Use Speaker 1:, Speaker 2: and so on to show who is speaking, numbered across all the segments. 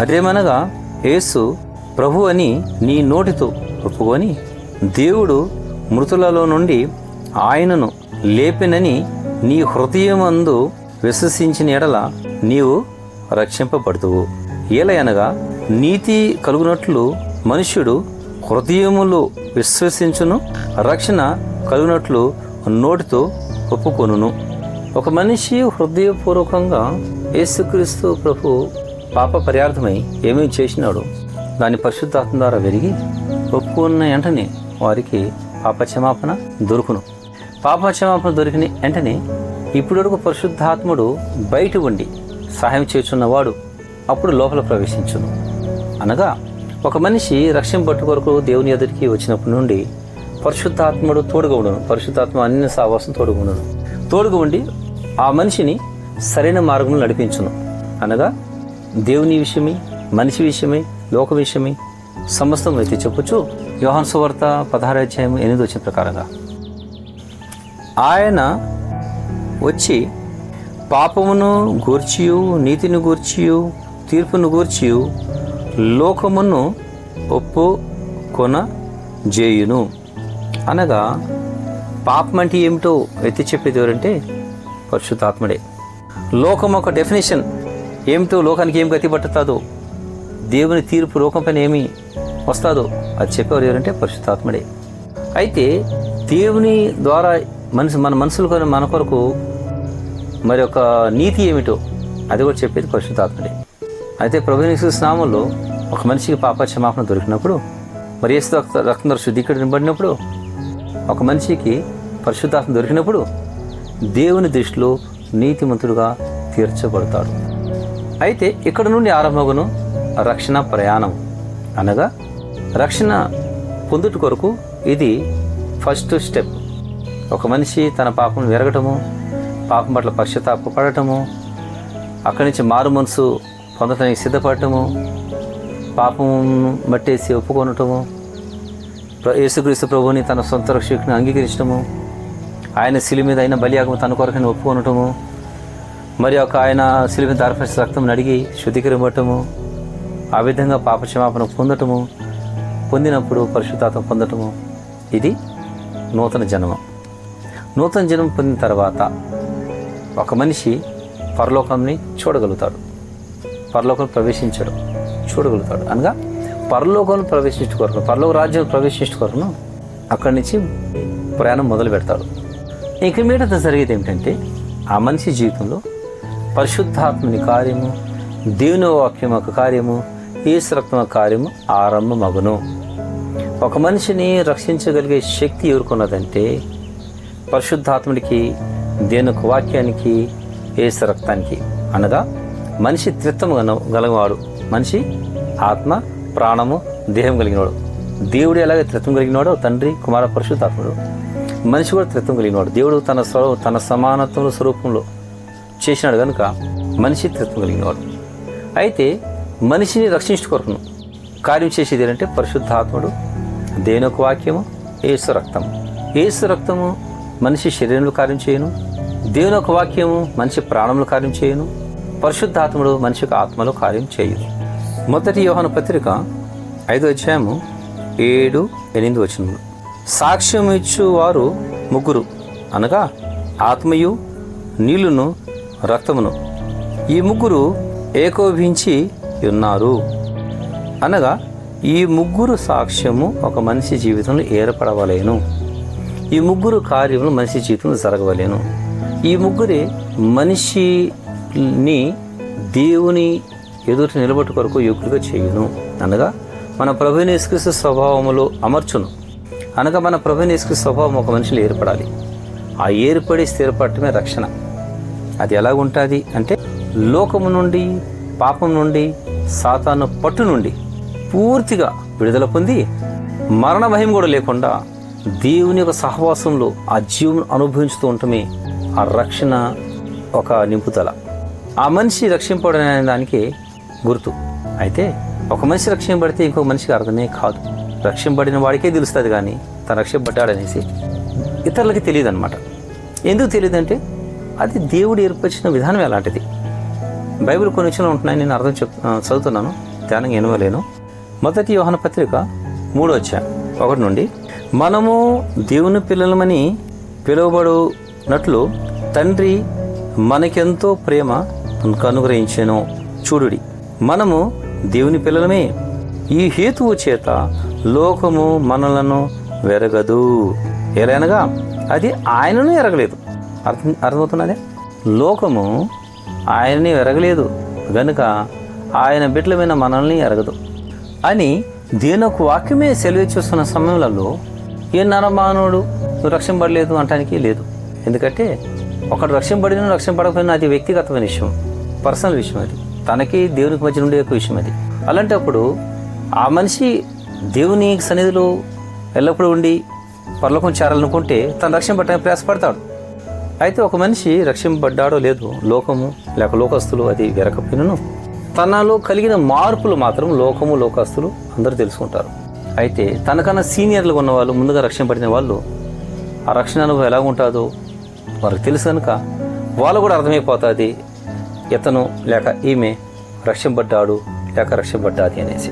Speaker 1: అదేమనగా యేసు ప్రభు అని నీ నోటితో ఒప్పుకొని దేవుడు మృతులలో నుండి ఆయనను లేపినని నీ హృదయమందు విశ్వసించిన ఎడల నీవు రక్షింపబడుతువు ఏలయనగా నీతి కలుగునట్లు మనుష్యుడు హృదయములు విశ్వసించును రక్షణ కలుగునట్లు నోటితో ఒప్పుకొనును. ఒక మనిషి హృదయపూర్వకంగా యేసుక్రీస్తు ప్రభు పాప పర్యార్థమై ఏమేమి చేసినాడు. దాని పరిశుద్ధాత్మ ద్వారా వెరిగి ఒప్పుకున్న వెంటనే వారికి పాపక్షమాపణ దొరుకును. పాపక్షమాపణ దొరికిన వెంటనే ఇప్పటివరకు పరిశుద్ధాత్ముడు బయట ఉండి సహాయం చేస్తున్నవాడు అప్పుడు లోపల ప్రవేశించును. అనగా ఒక మనిషి రక్షణ కొరకు దేవుని ఎదురికి వచ్చినప్పటి నుండి పరిశుద్ధాత్ముడు తోడుగా ఉండను. పరిశుద్ధాత్మ అన్ని సావాసం తోడుగా ఉండను. తోడుగా ఉండి ఆ మనిషిని సరైన మార్గంలో నడిపించును. అనగా దేవుని విషయమై మనిషి విషయమై లోక విషయమై సమస్తం అయితే చెప్పొచ్చు యోహాన్ సువార్త పదహారాధ్యాయం ఎనిమిది వచ్చిన ప్రకారంగా. ఆయన వచ్చి పాపమును గూర్చియు నీతిని గూర్చియు తీర్పును గూర్చియు లోకమును ఒప్పు కొన జేయును అనగా పాపం అంటే ఏమిటో ఎత్తి చెప్పేది ఎవరంటే పరిశుద్ధాత్ముడే. లోకం ఒక డెఫినేషన్ ఏమిటో లోకానికి ఏం గతిపట్టుతాదో దేవుని తీర్పు లోకం పైన ఏమి వస్తాదో అది చెప్పేవారు ఎవరంటే పరిశుద్ధాత్ముడే. అయితే దేవుని ద్వారా మనసు మన మనసులు మన కొరకు మరి ఒక నీతి ఏమిటో అది కూడా చెప్పేది పరిశుద్ధాత్ముడే. అయితే ప్రభు స్నామంలో ఒక మనిషికి పాపక్షమాపణ దొరికినప్పుడు మరి ఏసు రక్త రక్తం శుద్ధీకరించబడినప్పుడు ఒక మనిషికి పరిశుద్ధాత్మ దొరికినప్పుడు దేవుని దృష్టిలో నీతిమంతుడుగా తీర్చబడతాడు. అయితే ఇక్కడ నుండి ఆరంభమును రక్షణ ప్రయాణం అనగా రక్షణ పొందుట కొరకు ఇది ఫస్ట్ స్టెప్. ఒక మనిషి తన పాపం విరగటము పాపం పట్ల పశ్చాత్తాప పడటము అక్కడి నుంచి మారు మనసు పొందటానికి సిద్ధపడటము పాపం మట్టేసి ఒప్పుకొనటము యేసుక్రీస్తు ప్రభువుని తన సొంత రక్షకుని అంగీకరించడము ఆయన శిలి మీద అయిన బలియాగము తన కొరకని ఒప్పుకొనటము మరి ఒక ఆయన శిలి మీద రక్తం అడిగి శుద్ధీకరించటము ఆ విధంగా పాపక్షమాపణ పొందటము పొందినప్పుడు పరిశుద్ధాత్మ పొందటము ఇది నూతన జన్మ. నూతన జన్మ పొందిన తర్వాత ఒక మనిషి పరలోకంని చూడగలుగుతాడు. పరలోకం ప్రవేశించడు చూడగలుగుతాడు. అనగా పరలోకం ప్రవేశించు కొరకు పరలోక రాజ్యం ప్రవేశించు కొరకును అక్కడి నుంచి ప్రయాణం మొదలు పెడతాడు ఇక మీద జరిగేది ఏమిటంటే ఆ మనిషి జీవితంలో పరిశుద్ధాత్మని కార్యము దేవుని వాక్యం ఒక కార్యము ఈశ్వరత్వ కార్యము ఆరంభమగును. ఒక మనిషిని రక్షించగలిగే శక్తి ఎవరుకున్నదంటే పరిశుద్ధాత్ముడికి దేనుకు వాక్యానికి ఏసు రక్తానికి అనగా మనిషి త్రిత్వం గల- గలవాడు. మనిషి ఆత్మ ప్రాణము దేహం కలిగినవాడు దేవుడు ఎలాగ త్రిత్వం కలిగినవాడు తండ్రి కుమార పరిశుద్ధాత్ముడు. మనిషి కూడా త్రిత్వం కలిగినవాడు దేవుడు తన స్వరూ తన సమానత్వం స్వరూపంలో చేసినాడు కనుక మనిషి త్రిత్వం కలిగినవాడు అయితే మనిషిని రక్షించుకోరుకును. కార్యం చేసేది ఏంటంటే పరిశుద్ధాత్ముడు దేవుని ఒక వాక్యము ఏసు రక్తం ఏసు రక్తము మనిషి శరీరంలో కార్యం చేయను దేవుని ఒక వాక్యము మనిషి ప్రాణంలో కార్యం చేయను పరిశుద్ధాత్ముడు మనిషి యొక్క ఆత్మలో కార్యం చేయదు మొదటి యోహన పత్రిక ఐదో అధ్యాయము ఏడు ఎనిమిది వచనములు. సాక్ష్యం ఇచ్చు వారు ముగ్గురు అనగా ఆత్మయు నీళ్ళును రక్తమును. ఈ ముగ్గురు ఏకోభించి ఉన్నారు. అనగా ఈ ముగ్గురు సాక్ష్యము ఒక మనిషి జీవితంలో ఏర్పడవలేను. ఈ ముగ్గురు కార్యములు మనిషి జీవితంలో జరగవలేను. ఈ ముగ్గురే మనిషిని దేవుని ఎదుట నిలబట్టు కొరకు యోగ్యుడిగా చేయును. అనగా మన ప్రభుని స్వభావములో అమర్చును. అనగా మన ప్రభుని స్వభావం ఒక మనిషిలో ఏర్పడాలి. ఆ ఏర్పడి స్థిరపడటమే రక్షణ. అది ఎలాగుంటుంది అంటే లోకము నుండి పాపం నుండి సాతాను పట్టు నుండి పూర్తిగా విడుదల పొంది మరణ భయం కూడా లేకుండా దేవుని యొక్క సహవాసంలో ఆ జీవం అనుభవించుతూ ఉండటమే ఆ రక్షణ ఒక నింపుదల. ఆ మనిషి రక్షింపబడిన దానికి గుర్తు. అయితే ఒక మనిషి రక్షింపబడితే ఇంకొక మనిషికి అర్థమే కాదు. రక్షింపబడిన వాడికే తెలుస్తుంది కానీ తను రక్షింపడ్డాడనేసి ఇతరులకి తెలియదు అనమాట ఎందుకు తెలియదంటే అది దేవుడు ఏర్పరిచిన విధానం ఎలాంటిది? బైబిల్ కొన్ని విషయాలు ఉంటున్నాయి నేను అర్థం చెప్ చదువుతున్నాను ధ్యానం ఎనవలేను మొదటి యోహన పత్రిక మూడో వచ్చా ఒకటి నుండి మనము దేవుని పిల్లలమని పిలువబడునట్లు తండ్రి మనకెంతో ప్రేమ అనుగ్రహించాను. చూడుడి మనము దేవుని పిల్లలమే. ఈ హేతువు చేత లోకము మనలను వెరగదు. ఎలానగా అది ఆయనను ఎరగలేదు. అర్థం అర్థమవుతున్నదే? లోకము ఆయనని ఎరగలేదు గనుక ఆయన బిడ్డలమైన మనల్ని ఎరగదు. అని దీని ఒక వాక్యమే సెలవిచ్చేస్తున్న సమయంలో ఏ నరమానవుడు రక్షింపడలేదు అనటానికి లేదు. ఎందుకంటే ఒకడు రక్షింపడిన రక్షింపడకపోయినా అది వ్యక్తిగతమైన విషయం పర్సనల్ విషయం అది. తనకి దేవునికి మధ్య ఉండే ఒక విషయం అది. అలాంటప్పుడు ఆ మనిషి దేవుని సన్నిధిలో ఎల్లప్పుడూ ఉండి పర్లోకం చేరాలనుకుంటే తను రక్షింపడటానికి ప్రయాసపడతాడు. అయితే ఒక మనిషి రక్షింపబడ్డాడో లేదో లోకము లేక లోకస్తులు అది వెరకపోయినను తనలో కలిగిన మార్పులు మాత్రం లోకము లోకస్తులు అందరూ తెలుసుకుంటారు. అయితే తనకన్నా సీనియర్లు ఉన్న వాళ్ళు ముందుగా రక్షింపబడిన వాళ్ళు ఆ రక్షణ అనుభవం ఎలా ఉంటుందో వారికి తెలుసు కనుక వాళ్ళు కూడా అర్థమైపోతుంది ఇతను లేక ఈమె రక్షింపడ్డాడు లేక రక్షింపడ్డాది అనేసి.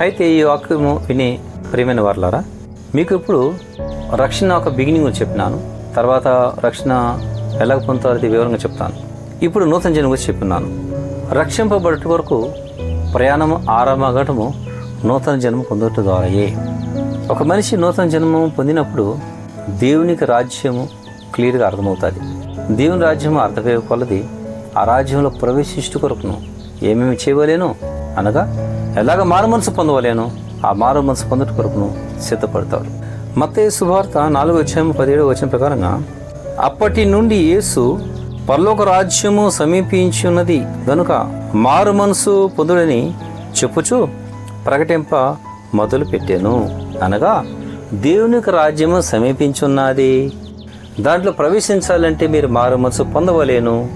Speaker 1: అయితే ఈ వాక్యము విని ప్రియమైన వారులారా మీకు ఇప్పుడు రక్షణ ఒక బిగినింగ్ చెప్పినాను. తర్వాత రక్షణ ఎలా పొందుతారు అది వివరంగా చెప్తాను. ఇప్పుడు నూతన జన్మ గురించి చెప్తున్నాను. రక్షింపబడట వరకు ప్రయాణము ఆరంభగటము నూతన జన్మ పొందట ద్వారాయే ఒక మనిషి నూతన జన్మ పొందినప్పుడు దేవునికి రాజ్యము క్లియర్గా అర్థమవుతుంది. దేవుని రాజ్యము అర్థమయ్యే కొలది ఆ రాజ్యంలో ప్రవేశిష్టు కొరకును. ఏమేమి చేయవలేను? అనగా ఎలాగ మారు మనసు పొందవలేను? ఆ మారు మనసు పొందట కొరకును సిద్ధపడతాడు మత్తయి శుభార్త నాలుగు వచ్చాము పదిహేడు వచ్చిన ప్రకారంగా అప్పటి నుండి యేసు పరలోక రాజ్యము సమీపించున్నది గనుక మారు మనసు పొందుడని చెప్పుచు ప్రకటింప మొదలు పెట్టాను అనగా దేవునికి రాజ్యము సమీపించున్నది. దాంట్లో ప్రవేశించాలంటే మీరు మారు మనసు పొందవలేను.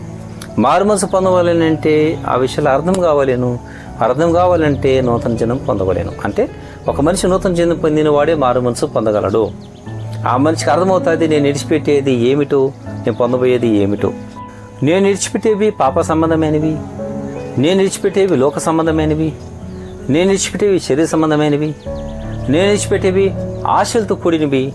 Speaker 1: మారు మనసు పొందవలేనంటే ఆ విషయాలు అర్థం కావలేను. అర్థం కావాలంటే నూతన జనం పొందవలేను. అంటే ఒక మనిషి నూతన జన్మ పొందిన వాడే మారు మనసు పొందగలడు. ఆ మనిషికి అర్థమవుతుంది నేను విడిచిపెట్టేది ఏమిటో నేను పొందబోయేది ఏమిటో. నేను విడిచిపెట్టేవి పాప సంబంధమైనవి నేను విడిచిపెట్టేవి లోక సంబంధమైనవి నేను విడిచిపెట్టేవి శరీర సంబంధమైనవి నేను విడిచిపెట్టేవి ఆశలతో కూడినవి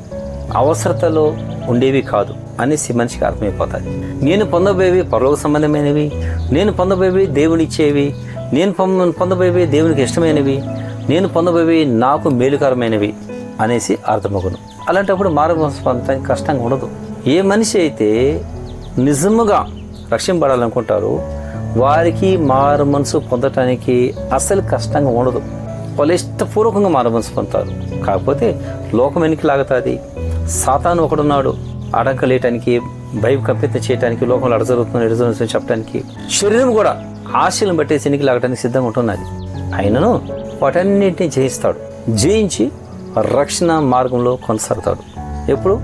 Speaker 1: అవసరతలో ఉండేవి కాదు అనేసి మనిషికి అర్థమైపోతుంది. నేను పొందబోయేవి పరలోక సంబంధమైనవి నేను పొందబోయేవి దేవునిచ్చేవి నేను పొంద పొందబోయేవి దేవునికి ఇష్టమైనవి నేను పొందబోయేవి నాకు మేలుకరమైనవి అనేసి అర్థమగును. అలాంటప్పుడు మారు పొందడానికి కష్టంగా ఉండదు. ఏ మనిషి అయితే నిజముగా రక్షింపడాలనుకుంటారో వారికి మారు మనసు పొందటానికి అసలు కష్టంగా ఉండదు. వాళ్ళు ఇష్టపూర్వకంగా మారు మనసు పొందుతారు. కాకపోతే లోకం వెనక్కి లాగుతుంది. సాతాను ఒకడున్నాడు. అడంకలేయటానికి భయం కప్పిత చేయడానికి లోకంలో అడజరుగుతుంది ఎడజరుగుతుంది చెప్పడానికి శరీరం కూడా ఆశలను బట్టి వెనక్కి లాగడానికి సిద్ధంగా ఉంటున్నది. అయినను వాటన్నిటిని జయిస్తాడు. జయించి రక్షణ మార్గంలో కొనసాగుతాడు. ఎప్పుడు?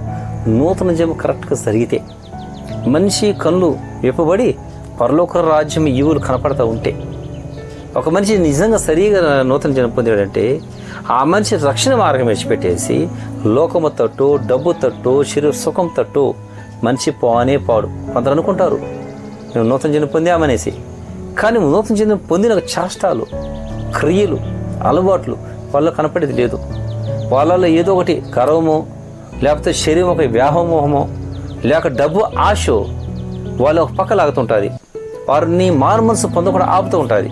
Speaker 1: నూతన జన్మ కరెక్ట్గా జరిగితే. మనిషి కళ్ళు విప్పబడి పరలోక రాజ్యం ఈవులు కనపడతా ఉంటే. ఒక మనిషి నిజంగా సరిగా నూతన జన్మ పొందాడంటే ఆ మనిషి రక్షణ మార్గం విడిచిపెట్టేసి లోకము తట్టు డబ్బు తట్టు శరీర సుఖం తట్టు మనిషి పోనే పాడు. కొందరు అనుకుంటారు మేము నూతన జన్మ పొందామనేసి. కానీ నూతన జన్మ పొందిన చేష్టాలు క్రియలు అలవాట్లు వాళ్ళు కనపడేది లేదు. వాళ్ళలో ఏదో ఒకటి గర్వమో లేకపోతే శరీరం ఒక వ్యాహమోహమో లేక డబ్బు ఆశ వాళ్ళ ఒక పక్క లాగుతుంటుంది. వారిని మారు మనసు పొందకుండా ఆపుతూ ఉంటుంది.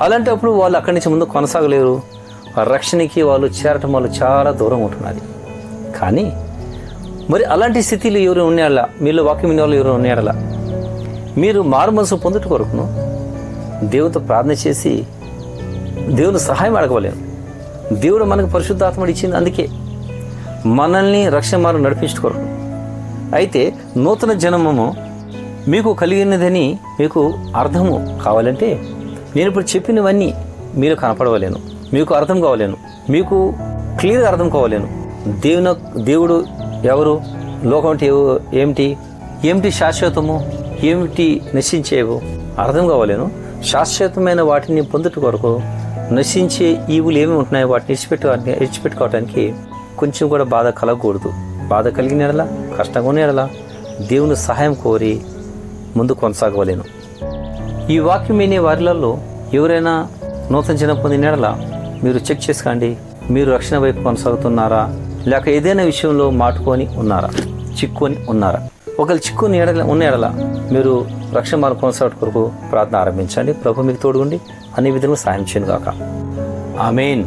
Speaker 1: అలాంటప్పుడు వాళ్ళు అక్కడి నుంచి ముందు కొనసాగలేరు. రక్షణకి వాళ్ళు చేరటం వాళ్ళు చాలా దూరం ఉంటున్నది. కానీ మరి అలాంటి స్థితిలో ఎవరు ఉన్నాళ్ళ మీలో వాక్యం వినే వాళ్ళు ఎవరు ఉన్నాళ్ళ మీరు మారు మనసు పొందుట కొరకును దేవుతో ప్రార్థన చేసి దేవుని సహాయం అడగవలేను. దేవుడు మనకు పరిశుద్ధాత్మడు ఇచ్చింది అందుకే. మనల్ని రక్షణ మార్గం నడిపించుకోరు. అయితే నూతన జన్మము మీకు కలిగినదని మీకు అర్థము కావాలంటే నేను ఇప్పుడు చెప్పినవన్నీ మీరు కనపడవలేను. మీకు అర్థం కావలేను. మీకు క్లియర్గా అర్థం కావలేను. దేవుని దేవుడు ఎవరు? లోకం అంటే ఏమిటి? ఏమిటి శాశ్వతము? ఏమిటి నశించేవు? అర్థం కావలేను. శాశ్వతమైన వాటిని పొందుట కొరకు నశించే ఈవులు ఏమి ఉంటున్నాయో వాటిని ఇచ్చిపెట్టు విడిచిపెట్టుకోవడానికి కొంచెం కూడా బాధ కలగకూడదు. బాధ కలిగిన ఎడలా కష్టంగా ఉన్న ఎడలా దేవుని సహాయం కోరి ముందు కొనసాగవలేను. ఈ వాక్యం వినే వారిలలో ఎవరైనా నూతన జనం పొందిన ఎడల మీరు చెక్ చేసుకోండి మీరు రక్షణ వైపు కొనసాగుతున్నారా? లేక ఏదైనా విషయంలో మాటుకొని ఉన్నారా? చిక్కుని ఉన్నారా? ఒకవేళ చిక్కుని ఎడల ఉన్న ఎడల మీరు రక్షణ మార్గం కొనసాగడం కొరకు ప్రార్థన ఆరంభించండి. ప్రభు మీకు తోడుగుండి అన్ని విధంగా సాయం చేయను కాక ఆమెన్.